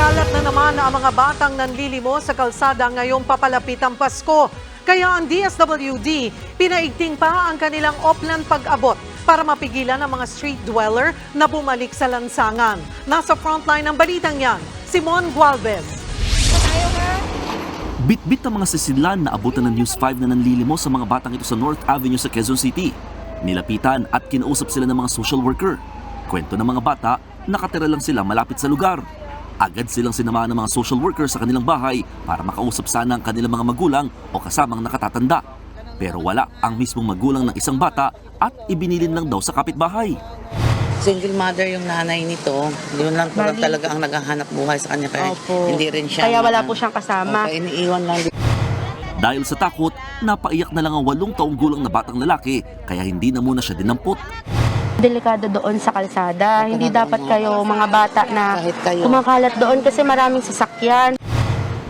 Kumakalat na naman ang mga batang nanlilimo sa kalsada ngayong papalapit ang Pasko. Kaya ang DSWD, pinaigting pa ang kanilang oplan pag-abot para mapigilan ang mga street dweller na bumalik sa lansangan. Nasa frontline ng balitang yan, Simon Gualvez. Bitbit ang mga sisidlan na abutan ng News 5 na nanlilimo sa mga batang ito sa North Avenue sa Quezon City. Nilapitan at kinausap sila ng mga social worker. Kwento ng mga bata, nakatira lang sila malapit sa lugar. Agad silang sinamahan ng mga social worker sa kanilang bahay para makausap sana ang kanilang mga magulang o kasamang nakatatanda. Pero wala ang mismong magulang ng isang bata at ibinilin lang daw sa kapitbahay. Single mother yung nanay nito. Yun lang po lang talaga ang naghahanap buhay sa kanya. Kaya Opo. hindi rin siya. Kaya wala po siyang kasama. Kaya iniiwan lang. Dahil sa takot, napaiyak na lang ang walong taong gulang na batang lalaki kaya hindi na muna siya dinampot. Delikado doon sa kalsada. Hindi dapat kayo mga bata na kumakalat doon kasi maraming sasakyan.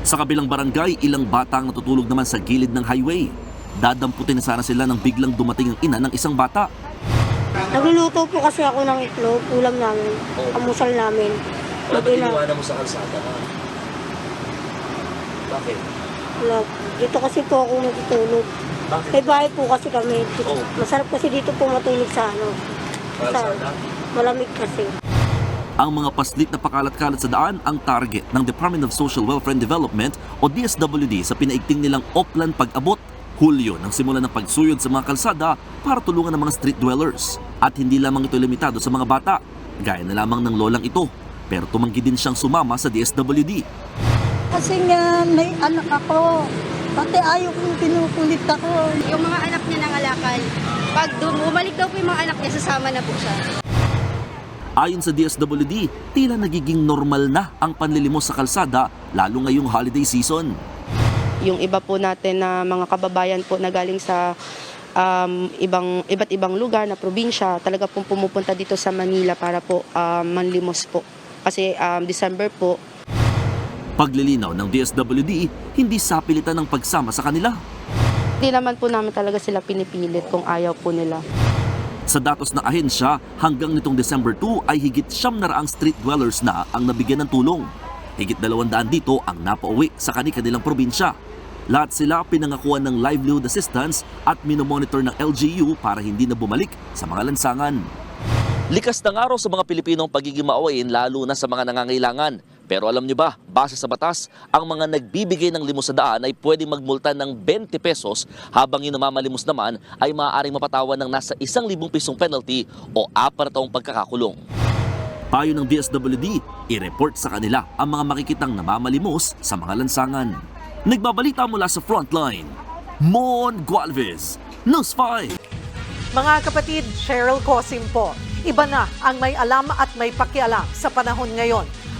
Sa kabilang barangay, ilang bata ang natutulog naman sa gilid ng highway. Dadamputin na sana sila nang biglang dumating ang ina ng isang bata. Nagluluto po kasi ako ng itlog, ulam namin, amusal namin. Mag-ina. mo sa kalsada? Bakit? Wala. Dito kasi po ako natutulog. May bahay po kasi kami. Oh. Masarap kasi dito po matulog sa ano. Malamig kasi. Ang mga paslit na pakalat-kalat sa daan ang target ng Department of Social Welfare and Development o DSWD sa pinaigting nilang Oplan Pag-abot. Hulyo nang simula ng pagsuyod sa mga kalsada para tulungan ang mga street dwellers. At hindi lamang ito limitado sa mga bata, gaya na lamang ng lolang ito. Pero tumanggi din siyang sumama sa DSWD. Kasi nga may anak ako. Pati ayaw kong pinukulit ako. Yung mga anak niya nangalakal, pag bumalik daw po yung mga anak niya, sasama na po siya. Ayon sa DSWD, tila nagiging normal na ang panlilimos sa kalsada lalo ngayong holiday season. Yung iba po natin na mga kababayan po na galing sa um, ibang iba't ibang lugar na probinsya, talaga pong pumupunta dito sa Manila para po um, manlimos po. Kasi um, December po, Paglilinaw ng DSWD, hindi sapilitan ng pagsama sa kanila. Hindi naman po namin talaga sila pinipilit kung ayaw po nila. Sa datos ng ahensya, hanggang nitong December 2 ay higit siyam na raang street dwellers na ang nabigyan ng tulong. Higit dalawang daan dito ang napauwi sa kani-kanilang probinsya. Lahat sila pinangakuan ng livelihood assistance at minomonitor ng LGU para hindi na bumalik sa mga lansangan. Likas ng araw sa mga Pilipinong pagiging maawain lalo na sa mga nangangailangan. Pero alam niyo ba, base sa batas, ang mga nagbibigay ng limos sa daan ay pwedeng magmulta ng 20 pesos habang yung namamalimos naman ay maaaring mapatawan ng nasa 1,000 pisong penalty o apat na taong pagkakakulong. Payo ng DSWD, i-report sa kanila ang mga makikitang namamalimos sa mga lansangan. Nagbabalita mula sa Frontline, Mon Gualvez, News 5. Mga kapatid, Cheryl Cosim po. Iba na ang may alam at may pakialam sa panahon ngayon.